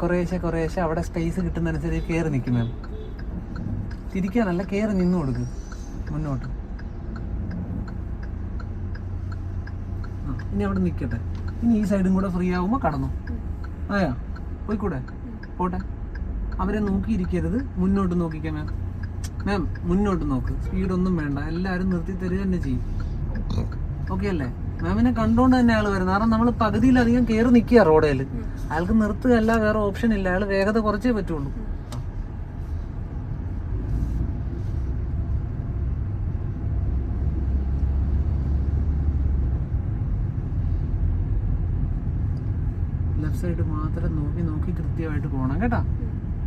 കുറേശ്ശെ കുറേശ്ശെ അവിടെ സ്പേസ് കിട്ടുന്നതനുസരിച്ച് കയറി നിൽക്കുന്നത് തിരിക്കാനല്ല കയറി നിന്നു കൊടുക്ക്. മുന്നോട്ട്. ഇനി അവിടെ നിൽക്കട്ടെ. ഇനി ഈ സൈഡും കൂടെ ഫ്രീ ആകുമ്പോൾ കടന്നു. ആയാ പോയിക്കൂടെ? പോട്ടെ. അവരെ നോക്കിയിരിക്കരുത്. മുന്നോട്ട് നോക്കിക്കാം മാം മാം മുന്നോട്ട് നോക്ക്. സ്പീഡൊന്നും വേണ്ട. എല്ലാവരും നിർത്തി തരിക തന്നെ ചെയ്യും. ഓക്കെ അല്ലേ? മാമിനെ കണ്ടോണ്ട് തന്നെ അയാൾ വരുന്നത് കാരണം നമ്മൾ പകുതിയിലധികം കയറി നിൽക്കുക റോഡേൽ അയാൾക്ക് നിർത്തുകയല്ല വേറെ ഓപ്ഷൻ ഇല്ല. അയാൾ വേഗത കുറച്ചേ പറ്റുള്ളൂ. ലെഫ്റ്റ് സൈഡ് മാത്രം നോക്കി നോക്കി കൃത്യമായിട്ട് പോകണം കേട്ടാ.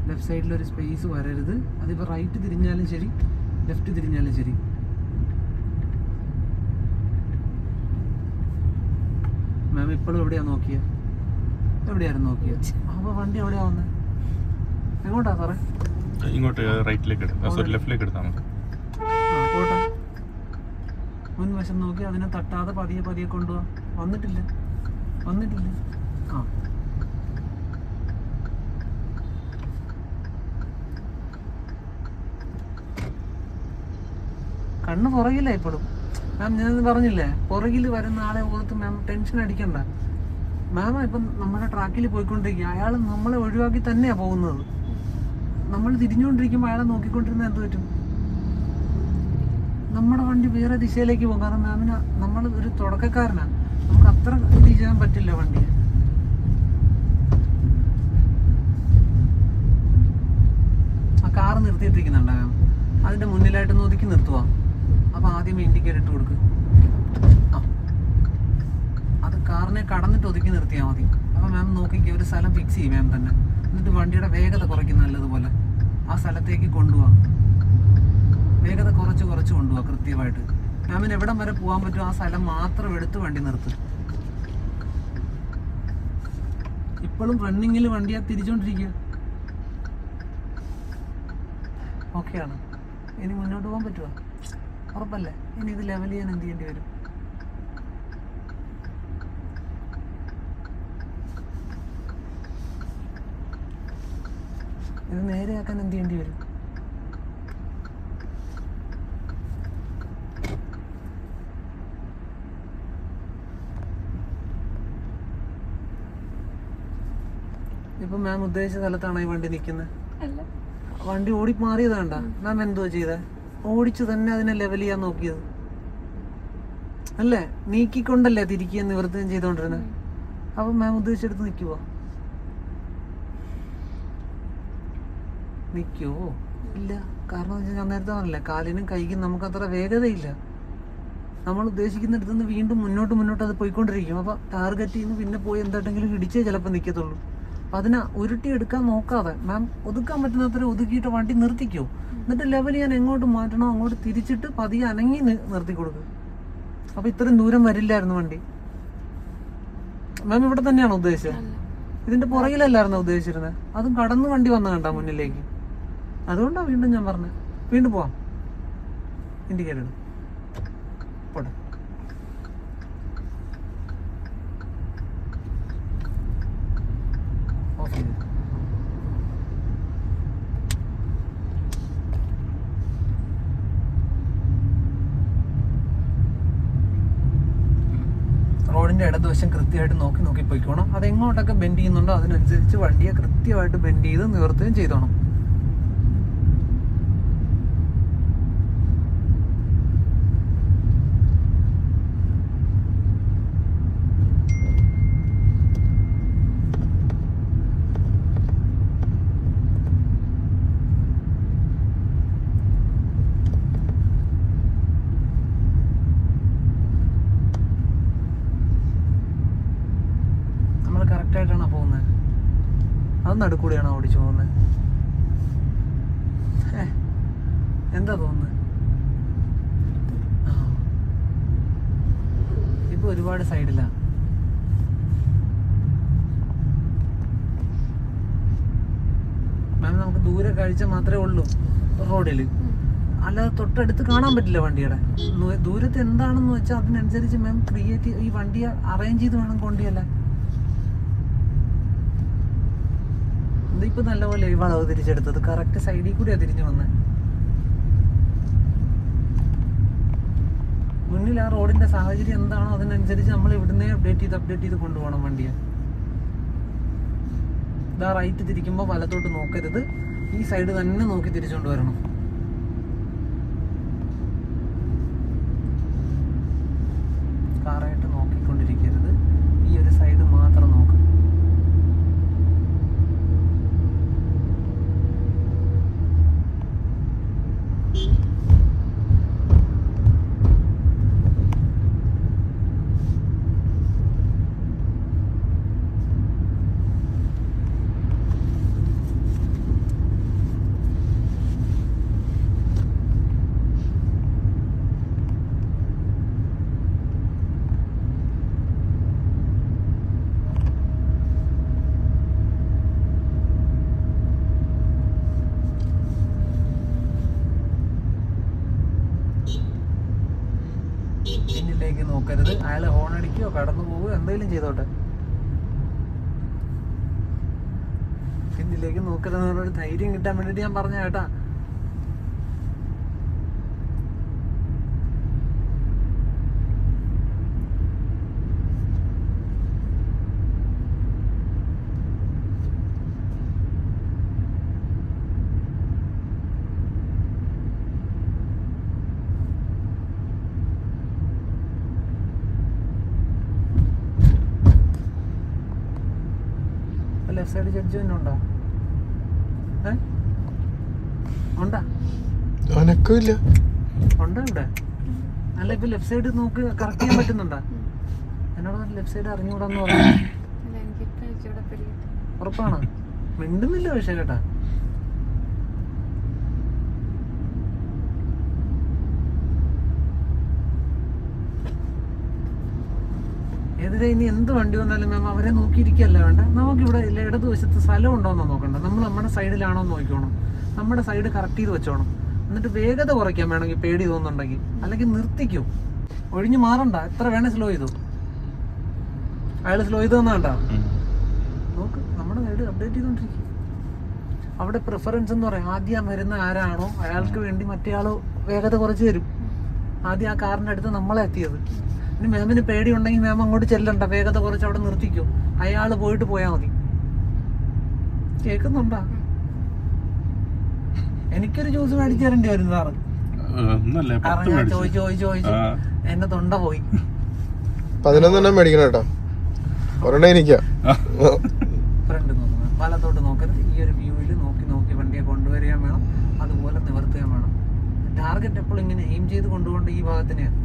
ലെഫ്റ്റ് സൈഡിൽ ഒരു സ്പേസ് വരരുത്. അതിപ്പോൾ റൈറ്റ് തിരിഞ്ഞാലും ശരി ലെഫ്റ്റ് തിരിഞ്ഞാലും ശരി. മാം ഇപ്പോഴും എവിടെയാ നോക്കിയത് എവിടെയായിരുന്നു നോക്കിയത് അപ്പോൾ വണ്ടി എവിടെയാ വന്നത് എങ്ങോട്ടാ സാറേ? ഇങ്ങോട്ട് റൈറ്റിലേക്ക് എടുക്കാം സോറി ലെഫ്റ്റിലേക്ക് എടുത്താൽ നമുക്ക്. പോട്ടെ. മുൻവശം നോക്കി അതിനെ തട്ടാതെ പതിയെ പതിയെ കൊണ്ടുപോവാ വന്നിട്ടില്ല? വന്നിട്ടില്ല? ആ. കണ്ണ് പുറകില്ല ഇപ്പോഴും. മാം ഞാൻ പറഞ്ഞില്ലേ? പുറകിൽ വരുന്ന ആളെ ഓർത്ത് മാം ടെൻഷൻ അടിക്കണ്ട. മാം ഇപ്പം നമ്മുടെ ട്രാക്കിൽ പോയിക്കൊണ്ടിരിക്കുക അയാൾ നമ്മളെ ഒഴിവാക്കി തന്നെയാണ് പോകുന്നത്. നമ്മൾ തിരിഞ്ഞുകൊണ്ടിരിക്കുമ്പോൾ അയാളെ നോക്കിക്കൊണ്ടിരുന്ന എന്ത് പറ്റും? നമ്മുടെ വണ്ടി വേറെ ദിശയിലേക്ക് പോകും. കാരണം മാമിന് നമ്മൾ ഒരു തുടക്കക്കാരനാണ് നമുക്ക് അത്ര ഇത് ചെയ്യാൻ പറ്റില്ല വണ്ടി ആ കാർ നിർത്തിയിട്ടിരിക്കുന്നുണ്ടാകാം അതിന്റെ മുന്നിലായിട്ട് ഒന്ന് ഒതുക്കി അപ്പൊ ആദ്യം ഇൻഡിക്കേറ്റർ ഇട്ട് കൊടുക്ക്. അത് കാറിനെ കടന്നിട്ട് ഒതുക്കി നിർത്തിയാൽ മതി. അപ്പൊ മാം നോക്കിക്കുക ഒരു സ്ഥലം ഫിക്സ് ചെയ്യും മാം തന്നെ. എന്നിട്ട് വണ്ടിയുടെ വേഗത കുറയ്ക്കും നല്ലതുപോലെ ആ സ്ഥലത്തേക്ക് കൊണ്ടുപോവാം വേഗത കുറച്ച് കുറച്ച് കൊണ്ടുപോവാ കൃത്യമായിട്ട്. മാമിന് എവിടം വരെ പോകാൻ പറ്റും ആ സ്ഥലം മാത്രം എടുത്ത് വണ്ടി നിർത്തും. ഇപ്പോഴും റണ്ണിങ്ങിൽ വണ്ടിയാ തിരിച്ചോണ്ടിരിക്കുക ഓക്കെയാണ് ഇനി മുന്നോട്ട് പോകാൻ പറ്റുമോ ഉറപ്പല്ലേ? ഇനി ഇത് ലെവൽ ചെയ്യാൻ എന്ത് ചെയ്യേണ്ടി വരും? ഇത് നേരെയാക്കാൻ എന്ത് ചെയ്യേണ്ടി വരും? ഇപ്പൊ മാം ഉദ്ദേശിച്ച സ്ഥലത്താണോ ഈ വണ്ടി നിൽക്കുന്നത് വണ്ടി ഓടി മാറിയതാണ്ടാ മാം എന്തുവാ ചെയ്തേ? ഓടിച്ചു തന്നെ അതിനെ ലെവൽ ചെയ്യാൻ നോക്കിയത്. അല്ലേ? നീക്കിക്കൊണ്ടല്ലേ തിരിക്കുക നിവർത്തനം ചെയ്തോണ്ടിരുന്നത് അപ്പൊ മാം ഉദ്ദേശിച്ചെടുത്ത് നിൽക്കുവോ? നിൽക്കുവോ? ഇല്ല. കാരണം എന്ന് വെച്ചാൽ ഞാൻ നേരത്തെ പറഞ്ഞില്ല കാലിനും കൈക്കും നമുക്ക് അത്ര വേഗതയില്ല. നമ്മൾ ഉദ്ദേശിക്കുന്നിടത്ത് നിന്ന് വീണ്ടും മുന്നോട്ട് മുന്നോട്ട് അത് പോയിക്കൊണ്ടിരിക്കും. അപ്പൊ ടാർഗറ്റ് ചെയ്യുന്ന പിന്നെ പോയി എന്തായിട്ടെങ്കിലും ഇടിച്ചേ ചിലപ്പോൾ നിൽക്കത്തുള്ളൂ അപ്പൊ അതിനെ ഉരുട്ടി എടുക്കാൻ നോക്കാതെ മാം ഒതുക്കാൻ പറ്റുന്നത്ര ഒതുക്കിയിട്ട് വണ്ടി നിർത്തിക്കോ? എന്നിട്ട് ലെവൽ ഞാൻ എങ്ങോട്ട് മാറ്റണോ അങ്ങോട്ട് തിരിച്ചിട്ട് പതിയെ അനങ്ങി നിർത്തി കൊടുക്കും. അപ്പൊ ഇത്രയും ദൂരം വരില്ലായിരുന്നു വണ്ടി. മാം ഇവിടെ തന്നെയാണോ ഉദ്ദേശിച്ചത്? ഇതിന്റെ പുറകിലല്ലായിരുന്നു ഉദ്ദേശിച്ചിരുന്നത്? അതും കടന്ന് വണ്ടി വന്ന കണ്ട മുന്നിലേക്ക്. അതുകൊണ്ടാണ് വീണ്ടും ഞാൻ പറഞ്ഞത്. വീണ്ടും പോവാം. ഇൻഡിക്കേറ്റർ പോട്ടെ ഓഫ് ചെയ്ത് റോഡിന്റെ ഇടതുവശം കൃത്യമായിട്ട് നോക്കി നോക്കി പോയിക്കോണം. അതെങ്ങോട്ടൊക്കെ ബെൻഡ് ചെയ്യുന്നുണ്ടോ അതിനനുസരിച്ച് വണ്ടിയെ കൃത്യമായിട്ട് ബെൻഡ് ചെയ്ത് നിവർത്തുകയും ചെയ്തോണം നമ്മൾ കറക്റ്റായിട്ടാണോ പോകുന്നത് അത് നടുക്കൂടെയാണോ ഓടിച്ചു പോകുന്നത് എന്താ തോന്നുന്നത്. ഇപ്പൊ ഒരുപാട് സൈഡിലാണ് മാം നമുക്ക് ദൂരെ കഴിച്ച മാത്രമേ ഉള്ളൂ റോഡിൽ അല്ലാതെ തൊട്ടടുത്ത് കാണാൻ പറ്റില്ല വണ്ടിയുടെ. ദൂരത്ത് എന്താണെന്ന് വെച്ചാൽ അതിനനുസരിച്ച് മാം ക്രിയേറ്റ് ഈ വണ്ടി അറേഞ്ച് ചെയ്ത് വേണം കൊണ്ടുചെല്ലാൻ. എന്താ ഇപ്പൊ നല്ലപോലെ ഈ വളവ് തിരിച്ചെടുത്തത്. കറക്റ്റ് സൈഡിൽ കൂടിയാ തിരിഞ്ഞു വന്നത് മുന്നിൽ ആ റോഡിന്റെ സാഹചര്യം എന്താണോ അതിനനുസരിച്ച് നമ്മൾ ഇവിടുന്ന് അപ്ഡേറ്റ് ചെയ്ത് അപ്ഡേറ്റ് ചെയ്ത് കൊണ്ടുപോകണം വണ്ടിയെ. ഇതാ റൈറ്റ് തിരിക്കുമ്പോൾ വലത്തോട്ട് നോക്കരുത്. ഈ സൈഡ് തന്നെ നോക്കി തിരിച്ചുകൊണ്ട് വരണം കാറായിട്ട് നോക്കിക്കൊണ്ടിരിക്കരുത് ഈ ഒരു സൈഡ് മാത്രം നോക്ക് പിന്നിലേക്ക് നോക്കരുത്. അയാൾ ഹോൺ അടിക്കുകയോ കടന്നു പോവുകയോ എന്തെങ്കിലും ചെയ്തോട്ടെ. പിന്നിലേക്ക് നോക്കരുത് എന്നൊരു ധൈര്യം കിട്ടാൻ വേണ്ടിട്ട് ഞാൻ പറഞ്ഞ കേട്ടാ. ലെഫ്റ്റ് സൈഡ് ജഡ്ജ്മെന്റ് ഉണ്ടോ? ഉണ്ടോ ഉണ്ടാ? അനക്കില്ല ഉണ്ടോ ഇവിടെ? അല്ല ഇപ്പൊ ലെഫ്റ്റ് സൈഡ് നോക്ക് കറക്റ്റ് ചെയ്യാൻ പറ്റുന്നുണ്ടോ? എന്നോട് ലെഫ്റ്റ് സൈഡ് അറിഞ്ഞുകൂടാന്ന് പറഞ്ഞു. ഉറപ്പാണ്? മിണ്ടുന്നില്ല പക്ഷേ കേട്ടാ. എതിരെ ഇനി എന്ത് വണ്ടി വന്നാലും മാം അവരെ നോക്കിയിരിക്കല്ല വേണ്ട? നമുക്കിവിടെ ഇല്ല ഇടതുവശത്ത് സ്ഥലം ഉണ്ടോയെന്നോ നോക്കണ്ട. നമ്മൾ നമ്മുടെ സൈഡിലാണോ എന്ന് നോക്കിക്കോണം. നമ്മുടെ സൈഡ് കറക്റ്റ് ചെയ്ത് വെച്ചോണം. എന്നിട്ട് വേഗത കുറയ്ക്കാൻ വേണമെങ്കിൽ പേടി തോന്നുന്നുണ്ടെങ്കിൽ അല്ലെങ്കിൽ നിർത്തിക്കും. ഒഴിഞ്ഞു മാറണ്ട. എത്ര വേണേ സ്ലോ ചെയ്തു. അയാൾ സ്ലോ ചെയ്ത് തന്നാണ്ട നോക്ക് നമ്മുടെ സൈഡ് അപ്ഡേറ്റ് ചെയ്തോണ്ടിരിക്കും. അവിടെ പ്രിഫറൻസ് എന്ന് പറയാം ആദ്യം വരുന്ന ആരാണോ അയാൾക്ക് വേണ്ടി മറ്റേ ആൾ വേഗത കുറച്ച് തരും. ആദ്യം ആ കാറിന്റെ അടുത്ത് നമ്മളെ എത്തിയത്. ഇനി മാമിന് പേടി ഉണ്ടെങ്കിൽ മാം അങ്ങോട്ട് ചെല്ലണ്ട. വേഗത കുറച്ച് അവിടെ നിർത്തിക്കും. അയാൾ പോയിട്ട് പോയാൽ മതി. കേൾക്കുന്നുണ്ടാ? എനിക്കൊരു ജ്യൂസ് മേടിച്ചു തരേണ്ടി വരും സാറ് ചോദിച്ചു ചോദിച്ചു ചോദിച്ചു എന്നെ തൊണ്ട പോയി. പതിനൊന്നെണ്ണം മേടിക്കണം കേട്ടോ. ഒരെണ്ണം എനിക്കാ. ഫ്രണ്ട് നോക്കണം വലത്തോട്ട് നോക്കരുത്. ഈ ഒരു വ്യൂവിൽ നോക്കി നോക്കി വണ്ടിയെ കൊണ്ടുവരികയും വേണം. അതുപോലെ നിവർത്തുകയും വേണം. ടാർഗറ്റ് എപ്പോഴും ഇങ്ങനെ എയിം ചെയ്ത് കൊണ്ടുപോകേണ്ട ഈ ഭാഗത്തിനെയാണ്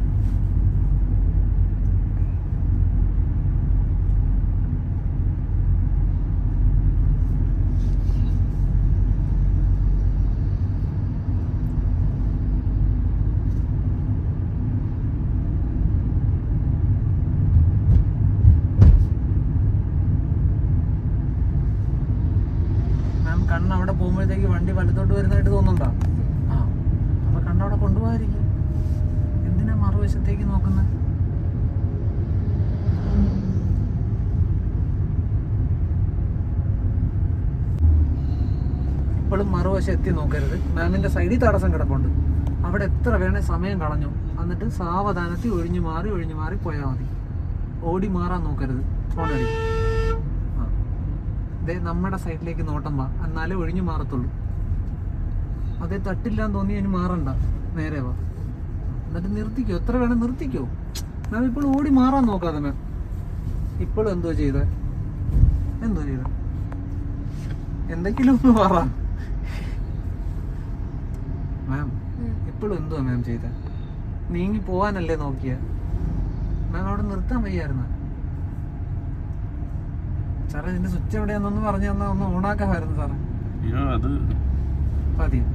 മാം കണ്ണ് അവിടെ പോകുമ്പോഴത്തേക്ക് വണ്ടി വലത്തോട്ട് വരുന്നതായിട്ട് തോന്നുന്നുണ്ടോ ആ അപ്പൊ കണ്ണവിടെ കൊണ്ടുപോകാതിരിക്കും എന്തിനാ മറുവശത്തേക്ക് നോക്കുന്നത് മറുവശം എത്തി നോക്കരുത്. മാമിന്റെ സൈഡിൽ തടസ്സം കിടപ്പുണ്ട്. അവിടെ എത്ര വേണേ സമയം കളഞ്ഞു. എന്നിട്ട് സാവധാനത്തിൽ ഒഴിഞ്ഞു മാറി ഒഴിഞ്ഞു മാറി പോയാൽ മതി. ഓടി മാറാൻ നോക്കരുത്. ഫോണടി ദേ നമ്മുടെ സൈഡിലേക്ക് നോട്ടം വാ. എന്നാലേ ഒഴിഞ്ഞു മാറത്തുള്ളൂ. അതേ തട്ടില്ലാന്ന് തോന്നി അതിന് മാറണ്ട. നേരെ വാ. എന്നിട്ട് നിർത്തിക്കോ. എത്ര വേണം നിർത്തിക്കോ. മാം ഇപ്പോൾ ഓടി മാറാൻ നോക്കാതെ മാം. ഇപ്പോഴും എന്തോ ചെയ്തേ? എന്തോ ചെയ്തേ? എന്തെങ്കിലും ഒന്ന് പറ മാം ഇപ്പോഴും എന്തുവാ മാം ചെയ്ത? നീങ്ങി പോവാനല്ലേ നോക്കിയ? മാം അവിടെ നിർത്താൻ വയ്യായിരുന്നു? സാറേ ഇതിന്റെ സ്വിച്ച് എവിടെയാണെന്നൊന്ന് പറഞ്ഞു തന്നാ ഒന്ന് ഓണാക്കാമായിരുന്നു സാറേ. മതിയോ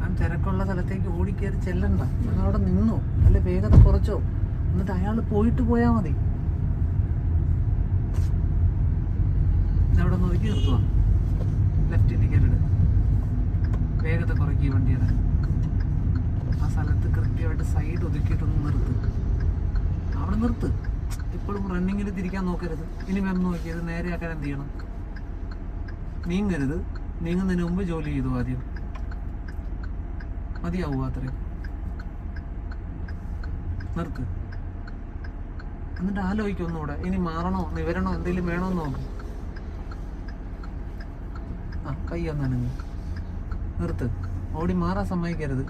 ഞാൻ തിരക്കുള്ള സ്ഥലത്തേക്ക് ഓടിക്കയറി ചെല്ലണ്ട. ഞങ്ങൾ അവിടെ നിന്നോ? അല്ലെ വേഗത കുറച്ചോ? എന്നിട്ട് അയാൾ പോയിട്ട് പോയാ മതി. അവിടെ നോക്കി നിർത്തുവാ? നിർത്തുക ലെഫ്റ്റ് ഇൻഡിക്കേറ്റർ വേഗത കുറയ്ക്കുക വണ്ടിയുടെ ആ സ്ഥലത്ത് കൃത്യമായിട്ട് സൈഡ് ഒതുക്കിയിട്ടൊന്ന് നിർത്ത്. അവിടെ നിർത്ത്. ഇപ്പോഴും റണ്ണിങ്ങിൽ തിരിക്കാൻ നോക്കരുത്. ഇനി മെം നോക്കിയത് നേരെയാക്കാൻ എന്ത് ചെയ്യണം? നീങ്ങരുത്. നീങ്ങുന്നതിന് മുമ്പ് ജോലി ചെയ്തു ആദ്യം. മതിയാവുക അത്രയും? നിർത്ത്. എന്നിട്ട് ആലോചിക്കും ഒന്നുകൂടെ. ഇനി മാറണോ? നിവരണോ? എന്തെങ്കിലും വേണോ എന്ന് ആ ആ കയ്യൊന്നനങ്ങി നിർത്ത്. ഓടി മാറാൻ സമ്മതിക്കരുത്.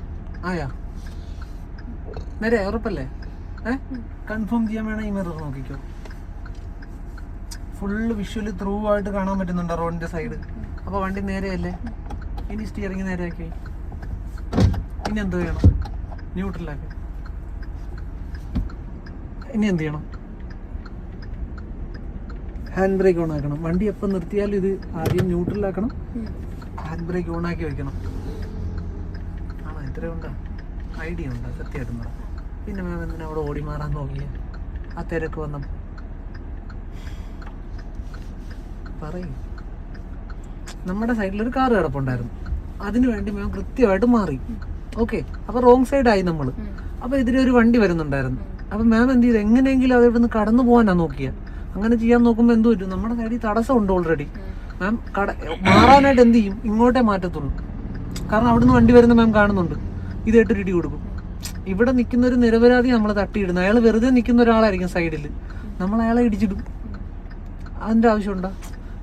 ആയാ. നേരെ ഉറപ്പല്ലേ? ഏ? കൺഫേം ചെയ്യാൻ വേണം ഈ മിറർ നോക്കിക്കോ. ഫുള്ള് വിഷ്വൽ ത്രൂ ആയിട്ട് കാണാൻ പറ്റുന്നുണ്ടോ റോഡിന്റെ സൈഡ് അപ്പൊ വണ്ടി നേരെയല്ലേ? ഇനി സ്റ്റിയറിംഗ് നേരെയാക്കി. ഇനി എന്ത് ചെയ്യണം ന്യൂട്രലാക്കി ഇനി എന്ത് ചെയ്യണം? ഹാൻഡ് ബ്രേക്ക് ഓൺ ആക്കണം. വണ്ടി എപ്പോൾ നിർത്തിയാലും ഇത് ആദ്യം ന്യൂട്രലാക്കണം ബ്രേക്ക് ഓൺ ആക്കി വെക്കണം. ആണോ? ഇത്രയും ഉണ്ടോ? ഐഡിയ ഉണ്ടോ? സത്യമായിട്ടും പറ. പിന്നെ മാം എന്തിനാ അവിടെ ഓടി മാറാൻ നോക്കിയ? ആ തിരക്ക് വന്നപ്പോൾ പറയും. നമ്മുടെ സൈഡിൽ ഒരു കാർ കിടപ്പുണ്ടായിരുന്നു. അതിനു വേണ്ടി മാം കൃത്യമായിട്ട് മാറി. ഓക്കെ. അപ്പൊ റോങ് സൈഡായി നമ്മൾ അപ്പൊ ഇതിലെ ഒരു വണ്ടി വരുന്നുണ്ടായിരുന്നു. അപ്പൊ മാം എന്ത് ചെയ്തു? എങ്ങനെയെങ്കിലും അത് ഇവിടുന്ന് കടന്നു പോകാനാ നോക്കിയ. അങ്ങനെ ചെയ്യാൻ നോക്കുമ്പോൾ എന്ത് പറ്റും നമ്മുടെ സൈഡിൽ തടസ്സമുണ്ട് ഓൾറെഡി മാം കട മാറാനായിട്ട് എന്ത് ചെയ്യും? ഇങ്ങോട്ടേ മാറ്റത്തുള്ളൂ. കാരണം അവിടുന്ന് വണ്ടി വരുന്ന മാം കാണുന്നുണ്ട്. ഇതായിട്ട് ഇടി കൊടുക്കും. ഇവിടെ നിൽക്കുന്ന ഒരു നിരപരാധി നമ്മൾ തട്ടിയിടുന്നു. അയാൾ വെറുതെ നിൽക്കുന്ന ഒരാളായിരിക്കും സൈഡിൽ നമ്മൾ അയാളെ ഇടിച്ചിടും. അതിന്റെ ആവശ്യമുണ്ടോ?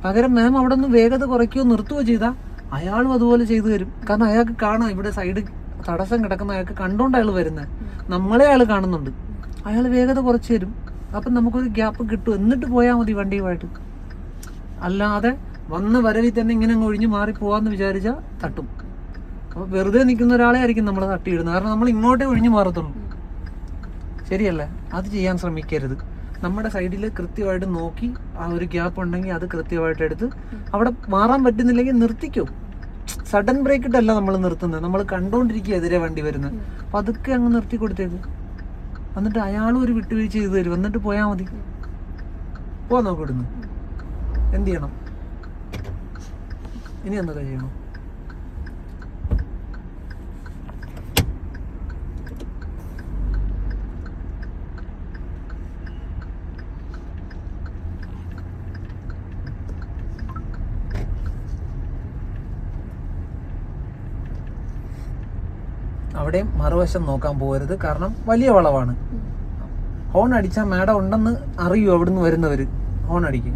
പകരം മാം അവിടെ നിന്ന് വേഗത കുറയ്ക്കുകയോ നിർത്തുകയോ ചെയ്താൽ അയാളും അതുപോലെ ചെയ്തു തരും. കാരണം അയാൾക്ക് കാണാം ഇവിടെ സൈഡ് തടസ്സം കിടക്കുന്ന അയാൾക്ക് കണ്ടോണ്ട് അയാൾ വരുന്നത് നമ്മളെ അയാൾ കാണുന്നുണ്ട്. അയാൾ വേഗത കുറച്ച് തരും. അപ്പം നമുക്കൊരു ഗ്യാപ്പ് കിട്ടും. എന്നിട്ട് പോയാൽ മതി വണ്ടിയുമായിട്ട്. അല്ലാതെ വന്ന വരവിൽ തന്നെ ഇങ്ങനെ അങ്ങ് ഒഴിഞ്ഞു മാറി പോവാന്ന് വിചാരിച്ചാൽ തട്ടും. അപ്പോൾ വെറുതെ നിൽക്കുന്ന ഒരാളെ ആയിരിക്കും നമ്മൾ തട്ടിയിടുന്നത്. കാരണം നമ്മൾ ഇങ്ങോട്ടേ ഒഴിഞ്ഞു മാറത്തുള്ളൂ. ശരിയല്ലേ? അത് ചെയ്യാൻ ശ്രമിക്കരുത്. നമ്മുടെ സൈഡിൽ കൃത്യമായിട്ട് നോക്കി ആ ഒരു ഗ്യാപ്പ് ഉണ്ടെങ്കിൽ അത് കൃത്യമായിട്ട് എടുത്ത് അവിടെ മാറാൻ പറ്റുന്നില്ലെങ്കിൽ നിർത്തിക്കോ. സഡൻ ബ്രേക്ക് ഇട്ടല്ല നമ്മൾ നിർത്തുന്നത്. നമ്മൾ കണ്ടോണ്ടിരിക്കുക എതിരെ വണ്ടി വരുന്നത്. അപ്പൊ അതൊക്കെ അങ്ങ് നിർത്തി കൊടുത്തേക്ക്. എന്നിട്ട് അയാളും ഒരു വിട്ടുവീഴ്ച ചെയ്തു തരും. എന്നിട്ട് പോയാൽ മതി. പോവാൻ നോക്കിടുന്നു എന്ത് ചെയ്യണം? ഇനി എന്താ ചെയ്യണം അവിടെയും മറുവശം നോക്കാൻ പോകരുത്. കാരണം വലിയ വളവാണ്. ഹോൺ അടിച്ചാൽ മാഡം ഉണ്ടെന്ന് അറിയൂ അവിടുന്ന് വരുന്നവർ ഹോൺ അടിക്കും.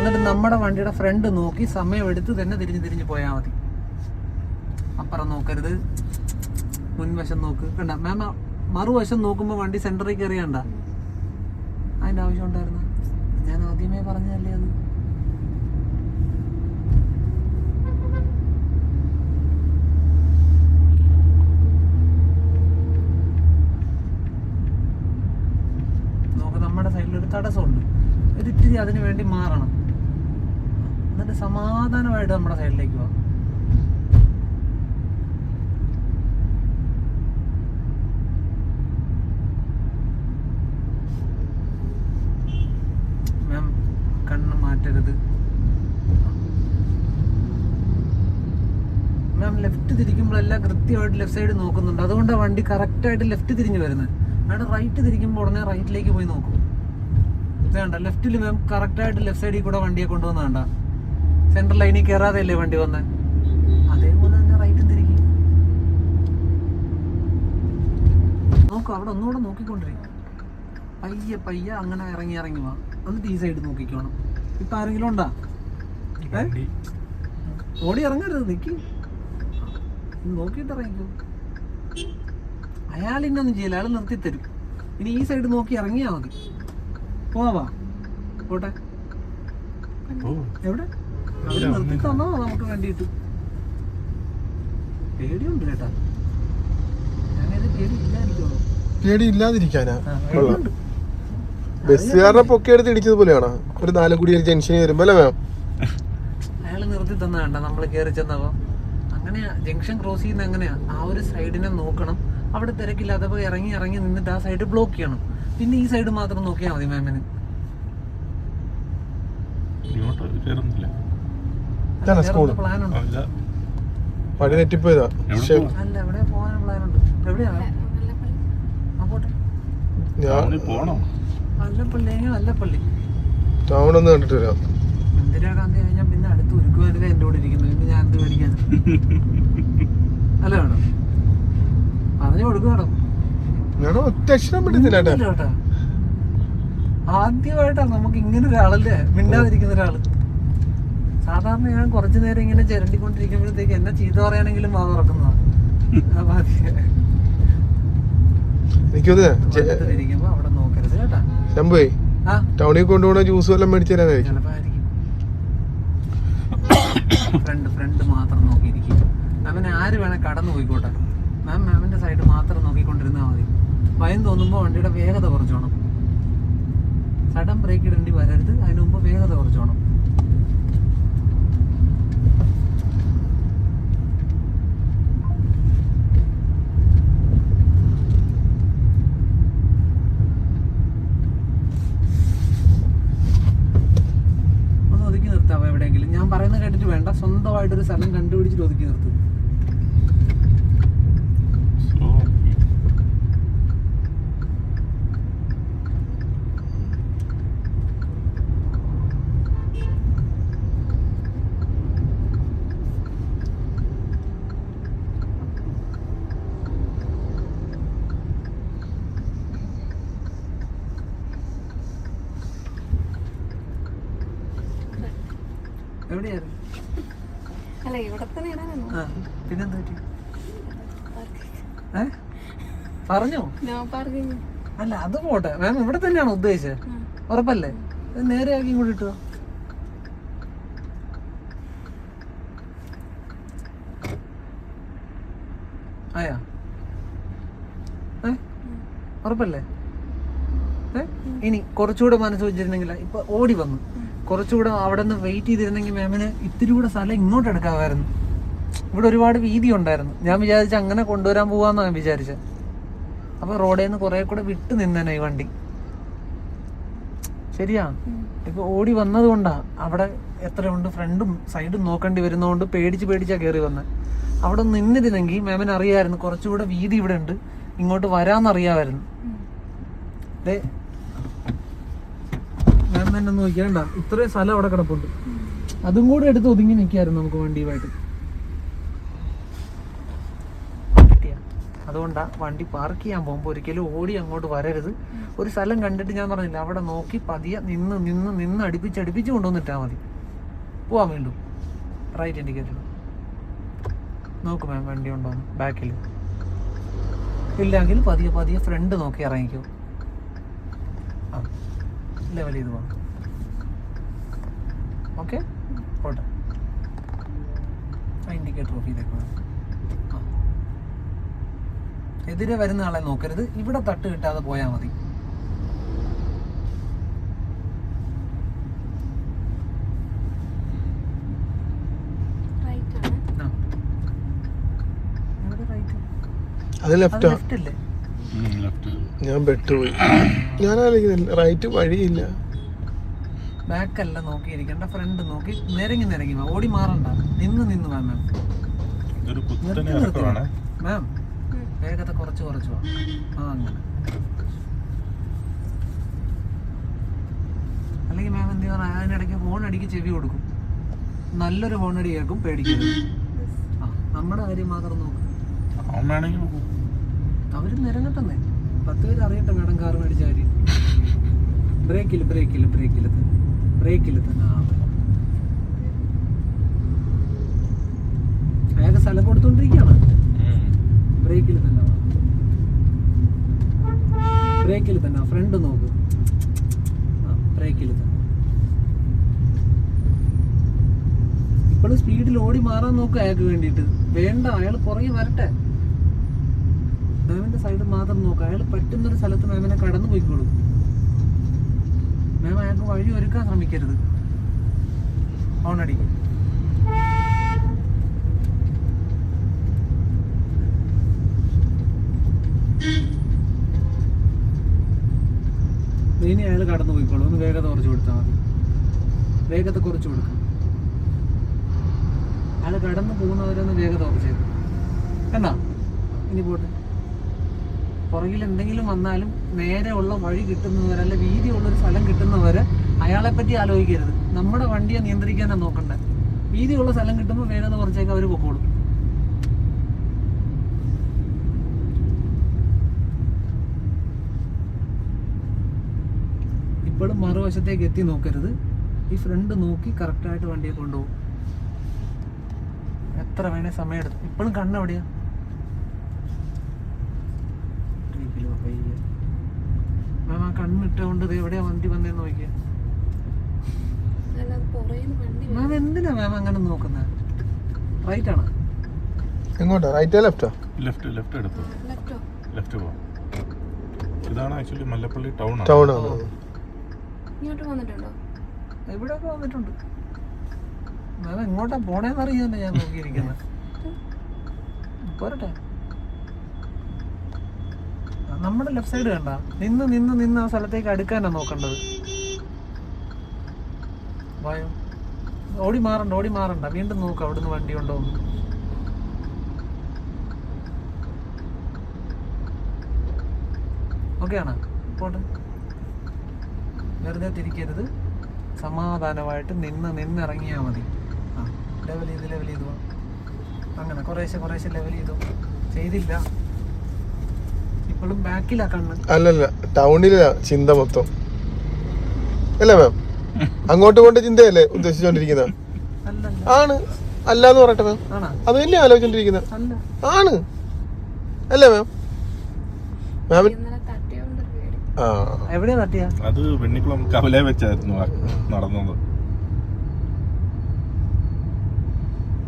എന്നിട്ട് നമ്മുടെ വണ്ടിയുടെ ഫ്രണ്ട് നോക്കി സമയമെടുത്ത് തന്നെ തിരിഞ്ഞ് തിരിഞ്ഞ് പോയാൽ മതി. അപ്പുറം നോക്കരുത്. മുൻവശം നോക്ക്. കണ്ട മാം മറുവശം നോക്കുമ്പോൾ വണ്ടി സെന്ററിൽ കയറിയണ്ട അതിന്റെ ആവശ്യം ഉണ്ടായിരുന്നു? ഞാൻ ആദ്യമേ പറഞ്ഞതല്ലേ അത്? നമ്മുടെ സൈഡിൽ ഒരു തടസ്സമുണ്ട്. ഒരിത്തിരി അതിനു വേണ്ടി മാറണം. എന്നിട്ട് സമാധാനമായിട്ട് നമ്മുടെ സൈഡിലേക്ക് പോകാം മാറ്റരുത്. ലെഫ്റ്റ് കൃത്യമായിട്ട് സൈഡ് നോക്കുന്നുണ്ട്. അതുകൊണ്ടാണ് വണ്ടി കറക്റ്റായിട്ട് ലെഫ്റ്റ് തിരിഞ്ഞ് വരുന്നത് അവിടെ റൈറ്റ് തിരിക്കുമ്പോൾ ഉടനെ റൈറ്റിലേക്ക് പോയി നോക്കും. വേണ്ട ലെഫ്റ്റിൽ മാം കറക്റ്റായിട്ട് ലെഫ്റ്റ് സൈഡിൽ കൂടെ വണ്ടിയെ കൊണ്ടുവന്ന വേണ്ട സെൻട്രൽ ലൈനിൽ കയറാതെയല്ലേ വണ്ടി വന്ന്? അതേപോലെ തന്നെ റൈറ്റും തിരികെ. നോക്കും അവിടെ ഒന്നുകൂടെ നോക്കിക്കൊണ്ടിരിക്കും. പയ്യെ പയ്യെ അങ്ങനെ ഇറങ്ങി ഇറങ്ങി വാ. എന്നിട്ട് ഈ സൈഡ് നോക്കിക്കോണം. ഇപ്പൊ ആരെങ്കിലും ഉണ്ടാ? ഓടി ഇറങ്ങരുത് നിൽക്കി നോക്കിയിട്ട് ഇറങ്ങിക്കോ. അയാൾ ഇന്നൊന്നും ചെയ്യില്ല അയാൾ നിർത്തി തരും ഇനി ഈ സൈഡ് നോക്കി ഇറങ്ങിയാ മതി. പോവാ പോട്ടെ. എവിടെ? അവർ നിർത്തി തന്നോ നമുക്ക് വേണ്ടിയിട്ട്? പേടിയുണ്ട് കേട്ടാ കൊള്ളാം. ബസ്സുകാരനെ പൊക്കി എടുത്ത് ഇടിച്ചത് പോലെയാണോ? ഒരു നാല് കുടി ഒരു ജംഗ്ഷനിൽ വരുമ്പോ അല്ലേ മാം? അയാൾ നിർത്തി തന്ന നമ്മൾ നമ്മൾ കയറി ചെന്നപ്പോ. അങ്ങനെയാ ജംഗ്ഷൻ ക്രോസ് ചെയ്യുന്ന എങ്ങനെയാ ആ ഒരു സൈഡിനെ നോക്കണം. അവിടെ തിരക്കില്ലാത്തപ്പോ ഇറങ്ങി ഇറങ്ങി നിന്നിട്ട് ആ സൈഡ് ബ്ലോക്ക് ചെയ്യണം. പിന്നെ ഈ സൈഡ് മാത്രം നോക്കിയാൽ മതി മാമിന്. ഇങ്ങോട്ട് കയറുന്നില്ല. ഇതാണ് സ്കൂൾ വഴി തെറ്റിപ്പോയതാ ടൗൺ ഒന്ന് കണ്ടിട്ട് വരാം. പിന്നെ അടുത്ത് ഉരുക്കുവാനിത എന്റെ കൂടെ ഇരിക്കുന്നത് പിന്നെ ഞാൻ എന്ത് മേടിക്കാൻ? അല്ല വേണം പറഞ്ഞു കൊടുക്കും മേഡം മേഡം ഒറ്റ അക്ഷരം പറ്റുന്നില്ല ഏട്ടാ ഇല്ല കേട്ടാ. ആദ്യമായിട്ടാണ് നമുക്ക് ഇങ്ങനെ ഒരാളല്ലേ മിണ്ടാതിരിക്കുന്ന ഒരാൾ. സാധാരണ ഞാൻ കുറച്ചു നേരം ഇങ്ങനെ ചിരണ്ടിക്കൊണ്ടിരിക്കുമ്പോഴത്തേക്ക് എന്നെ ചീത്ത പറയുകയാണെങ്കിലും വാ തുറക്കുന്നതാണ് എനിക്കത് അവിടെ നോക്കരുത് കേട്ടാ. ടൗണിൽ കൊണ്ടുപോകണ ജ്യൂസ് വല്ലതും മേടിച്ചു തരാനായിരിക്കും ഫ്രണ്ട് ഫ്രണ്ട് മാത്രം നോക്കിയിരിക്കും. ആര് വേണേ കടന്നു പോയിക്കോട്ടെ. മാം മാമിന്റെ സൈഡ് മാത്രം നോക്കിക്കൊണ്ടിരുന്നാൽ മതി. ഭയം തോന്നുമ്പോൾ വണ്ടിയുടെ വേഗത കുറച്ചോണം. സഡൻ ബ്രേക്ക് ഇടേണ്ടി വരരുത്. അതിന് മുമ്പ് വേഗത കുറച്ചോണം ഒന്ന് ഒതുക്കി നിർത്താവോ എവിടെയെങ്കിലും ഞാൻ പറയുന്നത് കേട്ടിട്ട് വേണ്ട സ്വന്തമായിട്ടൊരു സ്ഥലം കണ്ടുപിടിച്ചിട്ട് ഒതുക്കി നിർത്തും. എവിടെയായിരുന്നു അല്ല ഇവിടെ തന്നെ ഇടാനാണോ ആ പിന്നെന്താ പറ്റി? ഏ? പറഞ്ഞോ? അല്ല അത് പോട്ടെ. മാം ഇവിടെ തന്നെയാണോ ഉദ്ദേശിച്ചത് ഉറപ്പല്ലേ? നേരെ ആക്കി കൂടി ഇട്ടോ. ആയാ? ഏ? ഉറപ്പല്ലേ? ഇനി കുറച്ചുകൂടെ മനസ്സ് വെച്ചിരുന്നെങ്കിൽ ഇപ്പൊ ഓടി വന്നു. കുറച്ചുകൂടെ അവിടെ നിന്ന് വെയിറ്റ് ചെയ്തിരുന്നെങ്കിൽ മാമിന് ഇത്തിരി കൂടെ സ്ഥലം ഇങ്ങോട്ട് എടുക്കാമായിരുന്നു. ഇവിടെ ഒരുപാട് വീതി ഉണ്ടായിരുന്നു. ഞാൻ വിചാരിച്ച അങ്ങനെ കൊണ്ടുവരാൻ പോവാന്നാ ഞാൻ വിചാരിച്ചത് അപ്പൊ റോഡിൽ നിന്ന് കുറെ കൂടെ വിട്ട് നിന്നേനെ ഈ വണ്ടി. ശരിയാ? ഇപ്പൊ ഓടി വന്നത് കൊണ്ടാ. അവിടെ എത്രയുണ്ട്? ഫ്രണ്ടും സൈഡും നോക്കേണ്ടി വരുന്നതുകൊണ്ട് പേടിച്ച് പേടിച്ചാ കയറി വന്നത് അവിടെ നിന്നിരുന്നെങ്കിൽ മാമിന് അറിയാമായിരുന്നു കുറച്ചുകൂടെ വീതി ഇവിടെ ഉണ്ട്. ഇങ്ങോട്ട് വരാന്നറിയാമായിരുന്നു. മാം തന്നെ നോക്കിയാണ്ട ഇത്രയും സ്ഥലം അവിടെ കിടപ്പുണ്ട്. അതും കൂടെ എടുത്ത് ഒതുങ്ങി നിൽക്കായിരുന്നു നമുക്ക് വണ്ടിയുമായിട്ട്. അതുകൊണ്ടാ വണ്ടി പാർക്ക് ചെയ്യാൻ പോകുമ്പോൾ ഒരിക്കലും ഓടി അങ്ങോട്ട് വരരുത്. ഒരു സ്ഥലം കണ്ടിട്ട് ഞാൻ പറഞ്ഞില്ല അവിടെ നോക്കി പതിയെ നിന്ന് നിന്ന് നിന്ന് അടുപ്പിച്ച് അടുപ്പിച്ച് കൊണ്ടുവന്നിട്ടാ മതി. പോവാൻ വീണ്ടും. റൈറ്റ് ഇൻഡിക്കേറ്റർ നോക്ക് മാം വണ്ടി ഉണ്ടോ ബാക്കിൽ ഇല്ലെങ്കിൽ പതിയെ പതിയെ ഫ്രണ്ട് നോക്കി ഇറങ്ങിക്കോ. ലെവൽ ചെയ്ത് പോകാം ഓക്കെ? പോട്ടെ. ആ ഇൻഡിക്കേറ്റർ ഓഫ് ചെയ്തേക്ക് വേണം. ആ. എതിരെ വരുന്ന ആളെ നോക്കരുത്. ഇവിടെ തട്ട് കിട്ടാതെ പോയാൽ മതി. അത് ലെഫ്റ്റ് ഞാൻ പെട്ടുപോയി. ഞാൻ ആലോചിക്കുന്നില്ല. റൈറ്റ് വഴിയില്ല. ബാക്ക് അല്ല നോക്കിയിരിക്കണ്ട ഫ്രണ്ട് നോക്കി. നിരങ്ങി നിരങ്ങി വാ. ഓടി മാറണ്ട. നിന്ന് നിന്ന് വാ മാം മാം വേഗത കുറച്ച് കുറച്ച് വാ. ആ അങ്ങനെ. അല്ലെങ്കിൽ മാം എന്ത് ചെയ്യാൻ അതിനിടയ്ക്ക് ഹോൺ അടിക്ക് ചെവി കൊടുക്കും. നല്ലൊരു ഫോൺ അടി കേൾക്കും പേടിക്കരുത്. ആ നമ്മുടെ കാര്യം മാത്രം നോക്കും. അവർ നിരങ്ങട്ടെന്നേ. പത്ത് പേര് അറിയട്ടെ മേഡം കാർ മേടിച്ച കാര്യം. ബ്രേക്കിൽ ബ്രേക്കിൽ ബ്രേക്കിൽ തന്നെ ബ്രേക്കിൽ തന്നെ. അയാൾക്ക് സ്ഥലം കൊടുത്തോണ്ടിരിക്കുകയാണ് ബ്രേക്കിൽ തന്നെ ബ്രേക്കിൽ തന്നെ ഫ്രണ്ട് നോക്ക്. ബ്രേക്കിൽ തന്നെ. ഇപ്പോഴും സ്പീഡിൽ ഓടി മാറാൻ നോക്കുക അയാൾക്ക് വേണ്ടിയിട്ട്. വേണ്ട അയാൾ പുറകെ വരട്ടെ. മാമിന്റെ സൈഡ് മാത്രം നോക്കുക അയാൾ പറ്റുന്നൊരു സ്ഥലത്ത് മാമിനെ കടന്നു പോയിക്കോളൂ മാം അയാൾക്ക് വഴി ഒരുക്കാൻ ശ്രമിക്കരുത്. ഓണടിക്കും. ഇനി അയാൾ കടന്നു പോയിക്കോളൂ. ഒന്ന് വേഗത കുറച്ച് കൊടുത്താൽ മതി. വേഗത കുറച്ച് കൊടുക്കും. അയാൾ കടന്നു പോകുന്നവരൊന്ന് വേഗത കുറച്ചേക്കും എന്നാ? ഇനി പോട്ടെ. പുറകിൽ എന്തെങ്കിലും വന്നാലും നേരെ ഉള്ള വഴി കിട്ടുന്നവരെ അല്ലെ വീതിയുള്ള ഒരു സ്ഥലം കിട്ടുന്നവരെ അയാളെ പറ്റി ആലോചിക്കരുത്. നമ്മുടെ വണ്ടിയെ നിയന്ത്രിക്കാനാണ് നോക്കണ്ടേ. വീതിയുള്ള സ്ഥലം കിട്ടുമ്പോൾ വേഗത കുറച്ചേക്ക് അവർ പൊക്കോളും. ഇപ്പോഴും മറുവശത്തേക്ക് എത്തി നോക്കരുത്. ഈ ഫ്രണ്ട് നോക്കി കറക്റ്റായിട്ട് വണ്ടിയെ കൊണ്ടുപോകും. എത്ര വേണേ സമയം എടുത്തു. ഇപ്പോഴും കണ്ണെവിടെയാ പയ്യെ. മാം ആ കണ്ണിട്ടുകൊണ്ട് ഇത് എവിടെയാ വണ്ടി വന്നേന്ന് നോക്കിയാ? മാം എന്തിനാ മാം അങ്ങനെ നോക്കുന്നത് റൈറ്റ് ആണ് എങ്ങോട്ടാ റൈറ്റാ ലെഫ്റ്റാ ലെഫ്റ്റ് ലെഫ്റ്റ് എടുത്തു? ലെഫ്റ്റോ ലെഫ്റ്റ് പോവാം. ഇതാണ് ആക്ച്വലി മല്ലപ്പള്ളി ടൗൺ ടൗൺ ആണ്. ഇങ്ങോട്ട് വന്നിട്ടുണ്ടോ? എവിടെയൊക്കെ വന്നിട്ടുണ്ട്. മാം എങ്ങോട്ടാ പോണേന്ന് അറിയാൻ ഞാൻ നോക്കിയിരിക്കുന്നത് പോരട്ടെ. നമ്മുടെ ലെഫ്റ്റ് സൈഡ് കണ്ട. നിന്ന് നിന്ന് നിന്ന് ആ സ്ഥലത്തേക്ക് അടുക്കാനാ നോക്കേണ്ടത്. വായോ. ഓടി മാറണ്ട ഓടി മാറണ്ട. വീണ്ടും നോക്കാം അവിടുന്ന് വണ്ടി ഉണ്ടോ ഓക്കെയാണ് പോട്ടെ. വെറുതെ തിരിക്കരുത്. സമാധാനമായിട്ട് നിന്ന് നിന്നിറങ്ങിയാൽ മതി. ആ ലെവൽ ചെയ്ത് ലെവൽ ചെയ്തു അങ്ങനെ കുറേശ്ശെ കുറേശ്ശെ ലെവൽ ചെയ്തു. ചെയ്തില്ല. അല്ലല്ല ടൗണിലാ ചിന്ത മൊത്തം. അല്ലേ മാം? അങ്ങോട്ട് കൊണ്ട് ചിന്തയല്ലേ ഉദ്ദേശിച്ചോണ്ടിരിക്കുന്നത് അല്ലല്ല. ആണ്. അല്ലാന്ന് പറയട്ടെ മാം. ആണോ? അത് തന്നെ ആലോചിച്ചോണ്ടിരിക്കുന്നത് അല്ല. ആണ്. അല്ലേ മാം? മാം അത് വെണ്ണിക്കുളം കവലെ വെച്ചായിരുന്നു നടന്നത്.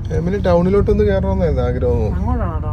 മാമിന് ടൗണിലോട്ടൊന്ന് കയറണമെന്നായിരുന്നു ആഗ്രഹം. അങ്ങോട്ടാണോ